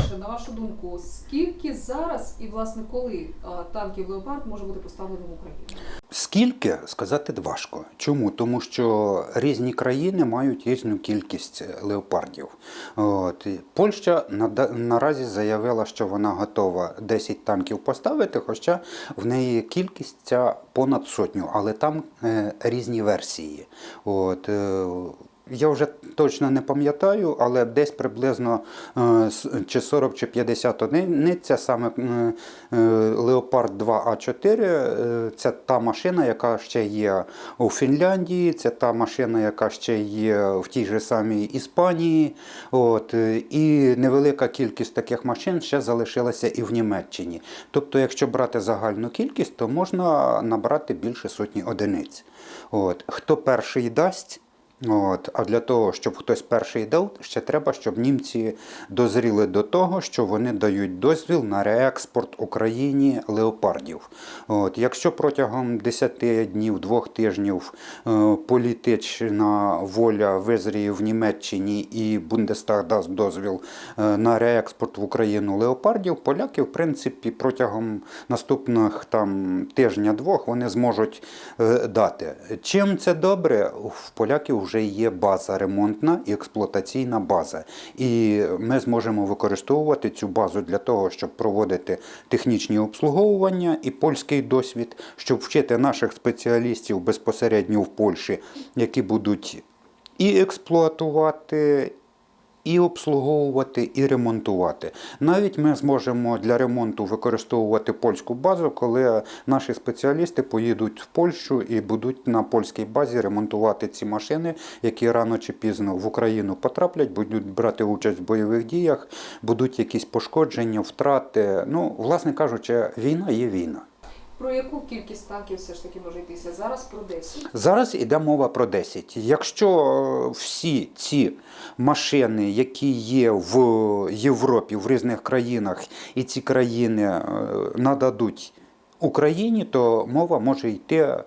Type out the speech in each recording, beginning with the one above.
По-перше, на вашу думку, скільки зараз і власне коли танків Леопард може бути поставлено в Україну? Скільки сказати важко. Чому? Тому що різні країни мають різну кількість леопардів. От. Польща наразі заявила, що вона готова 10 танків поставити, хоча в неї кількість ця понад сотню, але там е, різні версії. От. е, я вже точно не пам'ятаю, але десь приблизно е, чи 40 чи 50 одиниця саме е, е, 2 А4. е, Це та машина, яка ще є у Фінляндії, це та машина, яка ще є в тій же самій Іспанії. От, і невелика кількість таких машин ще залишилася і в Німеччині. Тобто, якщо брати загальну кількість, то можна набрати більше сотні одиниць. От. Хто перший дасть? От, а для того, щоб хтось перший дав, ще треба, щоб німці дозріли до того, що вони дають дозвіл на реекспорт Україні леопардів. От, якщо протягом 10 днів, двох тижнів е, політична воля визріє в Німеччині і Бундестаг дасть дозвіл е, на реекспорт в Україну леопардів, поляки, в принципі, протягом наступних там тижня-двох вони зможуть е, дати. Чим це добре? В поляків вже є база ремонтна і експлуатаційна база. І ми зможемо використовувати цю базу для того, щоб проводити технічні обслуговування і польський досвід, щоб вчити наших спеціалістів безпосередньо в Польщі, які будуть і експлуатувати, і обслуговувати, і ремонтувати. Навіть ми зможемо для ремонту використовувати польську базу, коли наші спеціалісти поїдуть в Польщу і будуть на польській базі ремонтувати ці машини, які рано чи пізно в Україну потраплять, будуть брати участь в бойових діях, будуть якісь пошкодження, втрати. Ну, власне кажучи, війна є війна. Про яку кількість танків все ж таки може йтися зараз? Про 10. Зараз іде мова про 10. Якщо е, всі ці машини, які є в Європі, в різних країнах, і ці країни е, нададуть Україні, то мова може йти. е,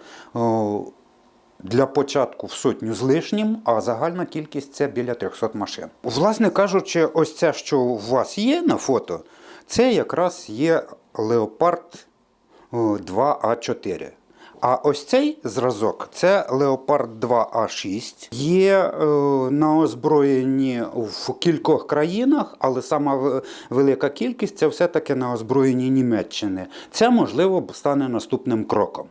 Для початку в сотню з лишнім, а загальна кількість це біля 300 машин. Власне кажучи, ось це, що у вас є на фото, це якраз є Леопард 2А4. А ось цей зразок це Леопард 2А6. Є е, на озброєнні в кількох країнах, але сама велика кількість це все-таки на озброєнні Німеччини. Це можливо стане наступним кроком.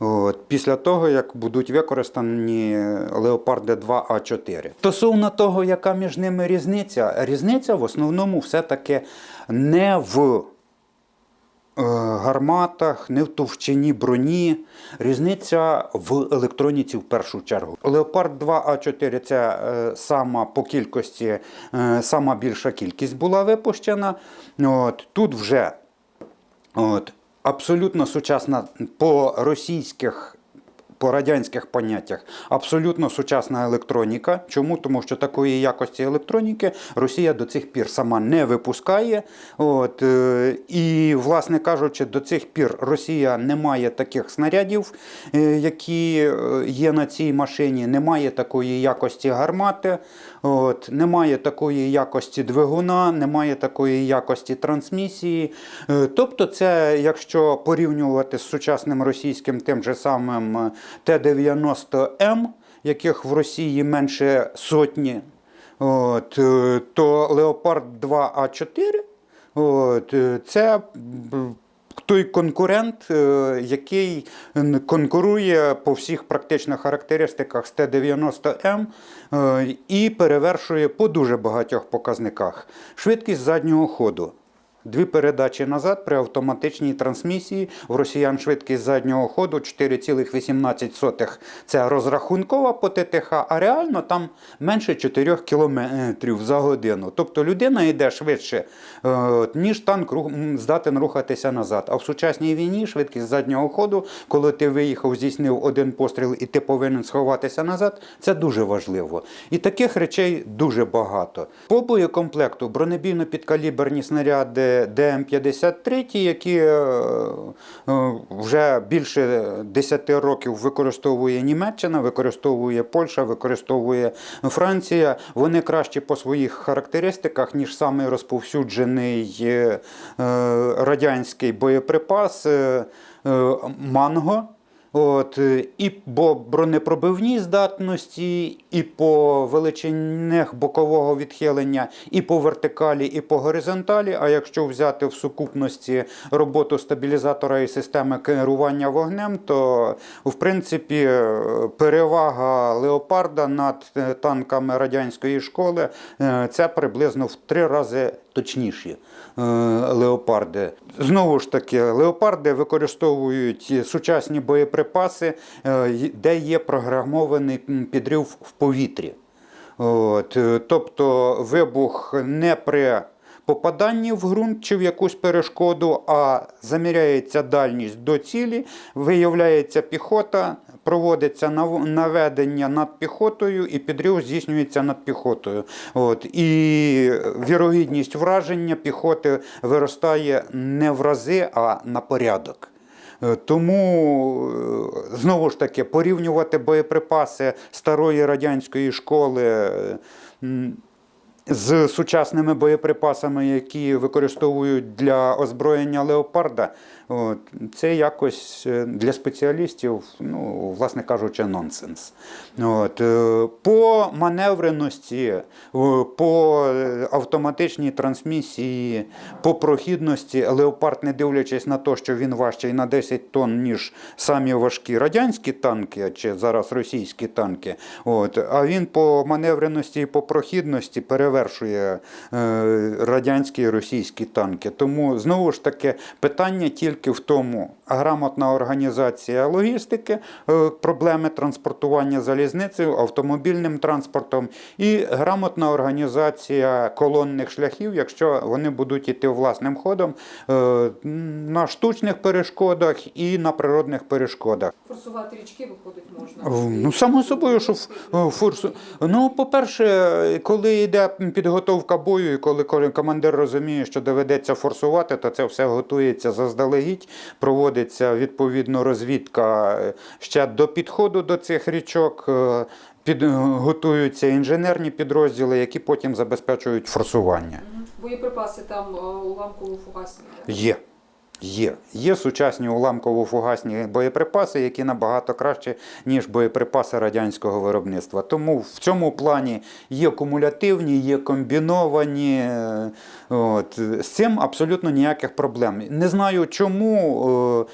От, після того, як будуть використані Леопарди 2 А4. Стосовно того, яка між ними різниця, різниця в основному все-таки не в гарматах, не в товщині броні. Різниця в електроніці в першу чергу. Леопард 2 А4 це е, сама по кількості, е, сама більша кількість була випущена. От, тут вже От, абсолютно сучасна по російських. По радянських поняттях абсолютно сучасна електроніка. Чому? Тому що такої якості електроніки Росія до цих пір сама не випускає. От, е, і, власне кажучи, до цих пір Росія не має таких снарядів, е, які е, є на цій машині, немає такої якості гармати, от, немає такої якості двигуна, немає такої якості трансмісії. Тобто, це, якщо порівнювати з сучасним російським тим же самим Т-90М, яких в Росії менше сотні, от, е, то Леопард 2А4 от, е, це той конкурент, е, який конкурує по всіх практичних характеристиках з Т-90М е, і перевершує по дуже багатьох показниках. Швидкість заднього ходу. Дві передачі назад при автоматичній трансмісії в росіян швидкість заднього ходу 4,18 це розрахункова по ТТХ, а реально там менше 4 км за годину. Тобто людина йде швидше, е, ніж танк здатен рухатися назад. А в сучасній війні швидкість заднього ходу, коли ти виїхав, здійснив один постріл і ти повинен сховатися назад, це дуже важливо. І таких речей дуже багато. По боєкомплекту бронебійно-підкаліберні снаряди ДМ-53, які е, е, вже більше 10 років використовує Німеччина, використовує Польща, використовує Франція. Вони кращі по своїх характеристиках, ніж самий розповсюджений е, радянський боєприпас Манго. От, е, і по бронепробивній здатності, і по величинах бокового відхилення, і по вертикалі, і по горизонталі. А якщо взяти в сукупності роботу стабілізатора і системи керування вогнем, то в принципі е, перевага леопарда над е, танками радянської школи це приблизно в три рази точніші е, леопарди. Знову ж таки, леопарди використовують сучасні боєприпаси, е, де є програмований підрив в повітрі. От, е, тобто вибух не при попаданні в ґрунт чи в якусь перешкоду, а заміряється дальність до цілі, виявляється піхота, проводиться наведення над піхотою, і підрив здійснюється над піхотою. От, і вірогідність враження піхоти виростає не в рази, а на порядок. Е, Тому е, знову ж таки порівнювати боєприпаси старої радянської школи з сучасними боєприпасами, які використовують для озброєння леопарда, от, це якось е, для спеціалістів, ну, власне кажучи, нонсенс. От, е, по маневреності, е, по автоматичній трансмісії, по прохідності, леопард, не дивлячись на те, що він важчий на 10 тонн, ніж самі важкі радянські танки, чи зараз російські танки. От, а він по маневреності і по прохідності перевершує радянські і російські танки. Тому знову ж таки питання тільки в тому, грамотна організація логістики, е, проблеми транспортування залізницею, автомобільним транспортом і грамотна організація колонних шляхів, якщо вони будуть йти власним ходом е, на штучних перешкодах і на природних перешкодах. Форсувати річки виходить можна. Ну, само собою, що е, форсу. Ну, по-перше, коли йде підготовка бою, і коли командир розуміє, що доведеться форсувати, то це все готується заздалегідь, проводиться відповідно розвідка е, ще до підходу до цих річок. підготуються Під, готуються інженерні підрозділи, які потім забезпечують форсування. Боєприпаси там е, уламково-фугасні. Є. Є. Є сучасні уламково-фугасні боєприпаси, які набагато краще, ніж боєприпаси радянського виробництва. Тому в цьому плані є кумулятивні, є комбіновані. е, От. З цим абсолютно ніяких проблем. Не знаю, чому.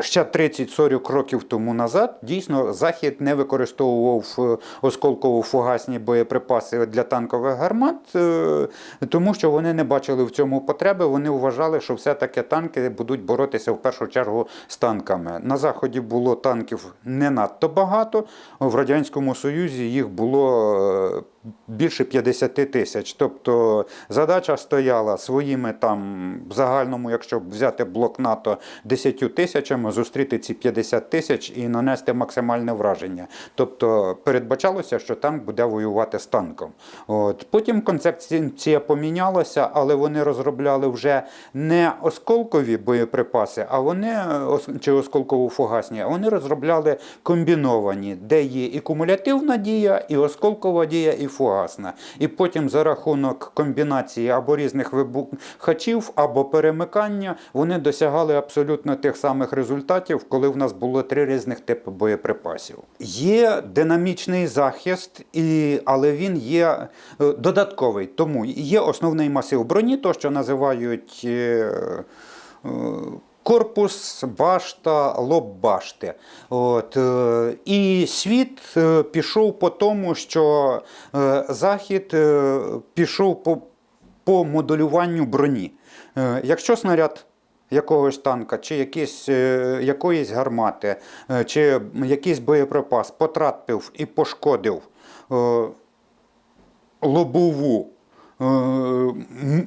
Ще 30-40 років тому назад дійсно Захід не використовував е, осколково-фугасні боєприпаси для танкових гармат, е, тому що вони не бачили в цьому потреби. Вони вважали, що все-таки танки будуть боротися в першу чергу з танками. На заході було танків не надто багато. В радянському союзі їх було е, більше 50 тисяч. Тобто задача стояла своїми там в загальному, якщо взяти блок НАТО 10 тисячами, зустріти ці 50 тисяч і нанести максимальне враження. Тобто передбачалося, що танк буде воювати з танком. От. Потім концепція помінялася, але вони розробляли вже не осколкові боєприпаси, а вони чи осколково-фугасні, а вони розробляли комбіновані, де є і кумулятивна дія, і осколкова дія, і фугасна. І потім за рахунок комбінації або різних вибухачів, або перемикання вони досягали абсолютно тих самих результатів, коли в нас було три різних типи боєприпасів. Є динамічний захист, і, але він є е, додатковий. Тому є основний масив броні, то що називають. Корпус, башта, лоб башти. От, е, і світ е, пішов по тому, що е, Захід пішов по, по моделюванню броні. Якщо снаряд якогось танка, чи якісь, якоїсь гармати, чи якийсь боєприпас потрапив і пошкодив лобову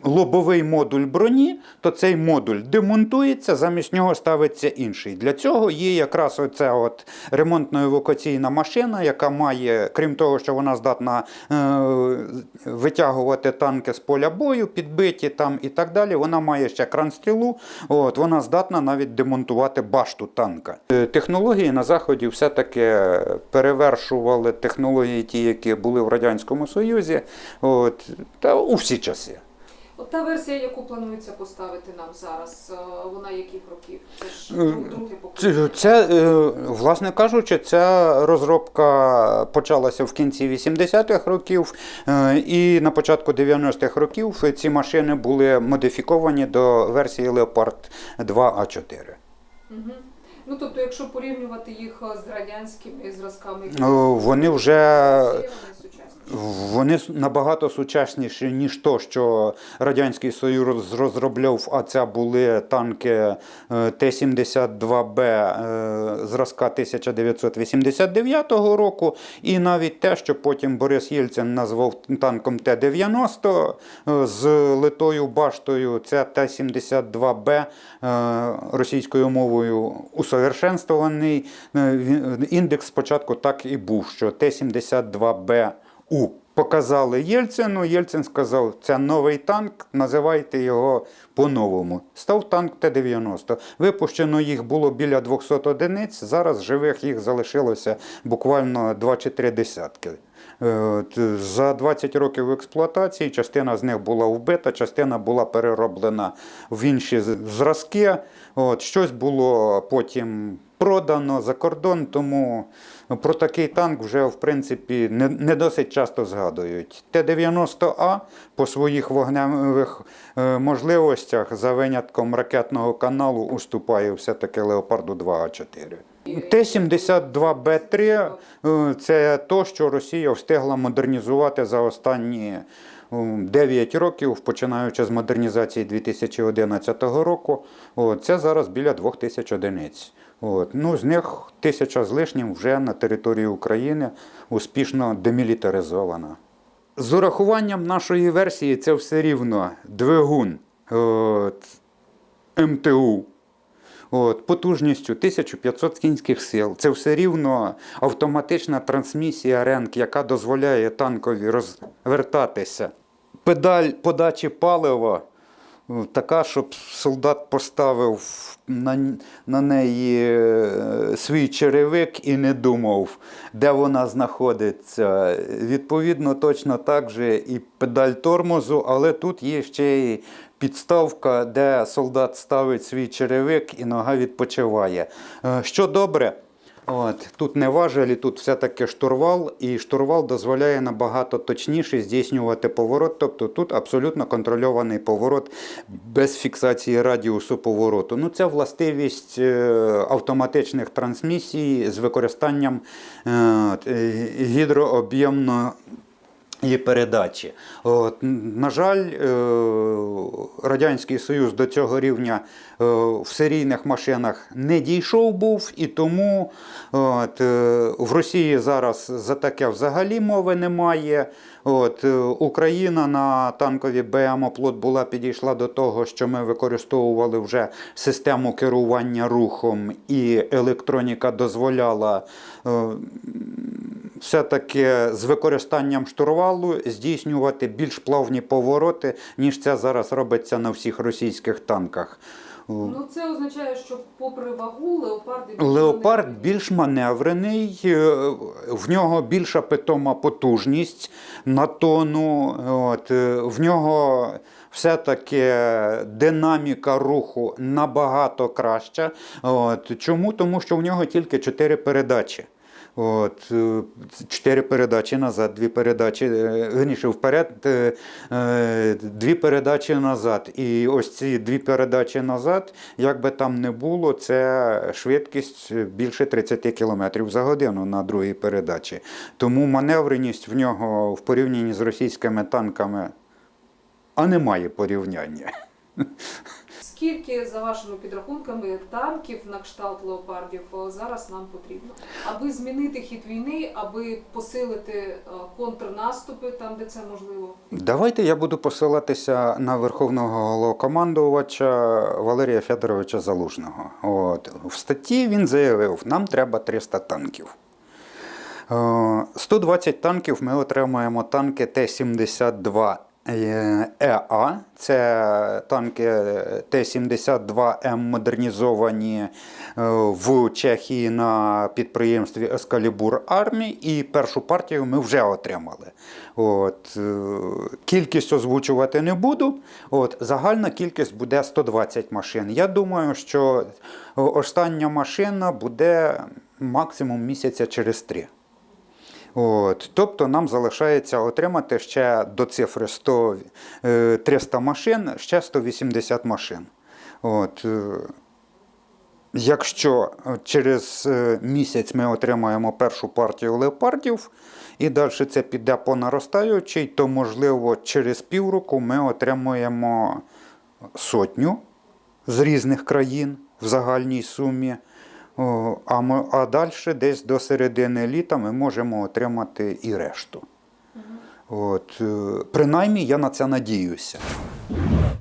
лобовий модуль броні, то цей модуль демонтується, замість нього ставиться інший. Для цього є якраз оця от ремонтно-евакуаційна машина, яка має, крім того, що вона здатна е, витягувати танки з поля бою, підбиті там і так далі. Вона має ще кранстрілу. От, вона здатна навіть демонтувати башту танка. Е, Технології на Заході все-таки перевершували технології, ті, які були в Радянському Союзі, от, та у всі часи. От та версія, яку планується поставити нам зараз, е, вона яких років? Це ж Е, друге покоління. Це, це, е, власне кажучи, ця розробка почалася в кінці 80-х років, е, і на початку 90-х років ці машини були модифіковані до версії Leopard 2 А4. Мгм. Ну тобто, якщо порівнювати їх з радянськими зразками, які Е, Вони вже вони набагато сучасніші, ніж то, що Радянський Союз розробляв, а це були танки е, Т-72Б е, зразка 1989 року, і навіть те, що потім Борис Єльцин назвав танком Т-90 е, з литою баштою, це Т-72Б е, російською мовою усовершенствований. Індекс спочатку так і був, що Т-72Б у. Показали Єльцину. Єльцин сказав, це новий танк, називайте його по-новому. Став танк Т-90. Випущено їх було біля 200 одиниць. Зараз живих їх залишилося буквально 2 чи 3 десятки. Е, За 20 років експлуатації частина з них була вбита, частина була перероблена в інші зразки. От, щось було потім продано за кордон, тому про такий танк вже в принципі не, не досить часто згадують. Т-90А по своїх вогневих е, можливостях за винятком ракетного каналу уступає все-таки Леопарду 2А4. Т-72Б3 е, це то, що Росія встигла модернізувати за останні е, 9 років, починаючи з модернізації 2011 року. Це зараз біля 2000 одиниць. От, ну, з них тисяча з лишнім вже на території України успішно демілітаризована. З урахуванням нашої версії це все рівно двигун от, МТУ. От, потужністю 1500 кінських сил. Це все рівно автоматична трансмісія РЕНК, яка дозволяє танкові розвертатися. Педаль подачі палива така, щоб солдат поставив на, на неї е, свій черевик і не думав, де вона знаходиться. Відповідно, точно так же і педаль тормозу, але тут є ще й підставка, де солдат ставить свій черевик і нога відпочиває. Е, Що добре, От, тут не важелі, тут все-таки штурвал, і штурвал дозволяє набагато точніше здійснювати поворот. Тобто тут абсолютно контрольований поворот без фіксації радіусу повороту. Ну, це властивість е, автоматичних трансмісій з використанням е, е, гідрооб'ємної і передачі. От, на жаль, е, Радянський Союз до цього рівня е, в серійних машинах не дійшов був, і тому от, е, в Росії зараз за таке взагалі мови немає. От, Україна на танкові БМ оплот була підійшла до того, що ми використовували вже систему керування рухом, і електроніка дозволяла. Все-таки з використанням штурвалу здійснювати більш плавні повороти, ніж це зараз робиться на всіх російських танках. Ну це означає, що попри вагу леопарди більш Леопард більш маневрений, е, в нього більша питома потужність на тону. От, е, в нього все-таки динаміка руху набагато краща. От, чому? Тому що в нього тільки 4 передачі. От, е, чотири передачі назад, дві передачі, е, верніше вперед, е, е, дві передачі назад. І ось ці дві передачі назад, як би там не було, це швидкість більше 30 км за годину на другій передачі. Тому маневреність в нього в порівнянні з російськими танками, а немає порівняння. Скільки, за вашими підрахунками, танків на кшталт леопардів е, зараз нам потрібно, аби змінити хід війни, аби посилити е, контрнаступи там, де це можливо? Давайте я буду посилатися на верховного головнокомандувача Валерія Федоровича Залужного. От. В статті він заявив, нам треба 300 танків. Е, 120 танків ми отримаємо танки Т-72 ЕА. Це танки Т-72М модернізовані е, в Чехії на підприємстві Ескалібур Армі. І першу партію ми вже отримали. От, е, кількість озвучувати не буду. От, загальна кількість буде 120 машин. Я думаю, що остання машина буде максимум місяця через три. От, тобто нам залишається отримати ще до цифри 100, е, 300 машин, ще 180 машин. От, е, якщо е, через е, місяць ми отримаємо першу партію леопардів, і далі це піде по наростаючій, то можливо через півроку ми отримуємо сотню з різних країн в загальній сумі. А, ми, а далі десь до середини літа ми можемо отримати і решту. От, е, принаймні я на це надіюся.